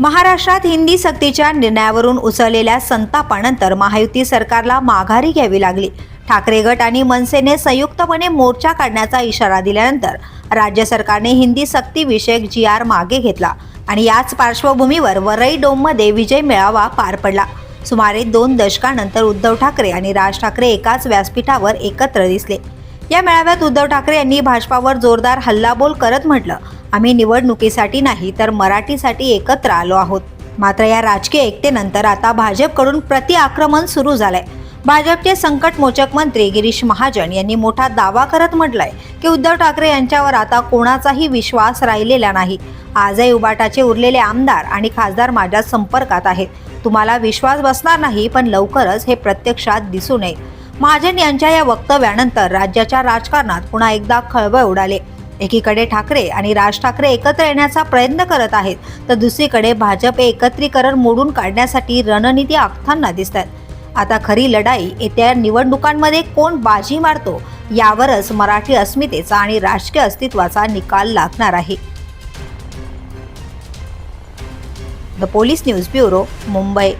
महाराष्ट्रात हिंदी सक्तीच्या निर्णयावरून उसळलेल्या संतापानंतर महायुती सरकारला माघारी घ्यावी लागली. ठाकरे गट आणि मनसेने संयुक्तपणे मोर्चा काढण्याचा इशारा दिल्यानंतर राज्य सरकारने हिंदी सक्तीविषयक जी आर मागे घेतला आणि याच पार्श्वभूमीवर वरई डोममध्ये विजय मेळावा पार पडला. सुमारे दोन दशकानंतर उद्धव ठाकरे आणि राज ठाकरे एकाच व्यासपीठावर एकत्र दिसले. या मेळाव्यात उद्धव ठाकरे यांनी भाजपावर जोरदार हल्लाबोल करत म्हटलं आम्ही निवडणुकीसाठी नाही तर मराठीसाठी एकत्र आलो आहोत. मात्र या राजकीय एकतेनंतर आता भाजपकडून प्रतिआक्रमण सुरू झालंय. भाजपचे संकटमोचक मंत्री गिरीश महाजन यांनी मोठा दावा करत म्हटलंय की उद्धव ठाकरे यांच्यावर आता कोणाचाही विश्वास राहिलेला नाही. आजही उबाटाचे उरलेले आमदार आणि खासदार माझ्या संपर्कात आहेत. तुम्हाला विश्वास बसणार नाही पण लवकरच हे प्रत्यक्षात दिसू नये. महाजन यांच्या या वक्तव्यानंतर राज्याच्या राजकारणात पुन्हा एकदा खळबळ उडाले. एकीकडे ठाकरे आणि राज ठाकरे एकत्र येण्याचा प्रयत्न करत आहेत तर दुसरीकडे भाजप एकत्रीकरण मोडून काढण्यासाठी रणनीती आखताना दिसत आहेत आता खरी लढाई येत्या निवडणुकांमध्ये कोण बाजी मारतो यावरच मराठी अस्मितेचा आणि राजकीय अस्तित्वाचा निकाल लागणार आहे. The police news bureau Mumbai.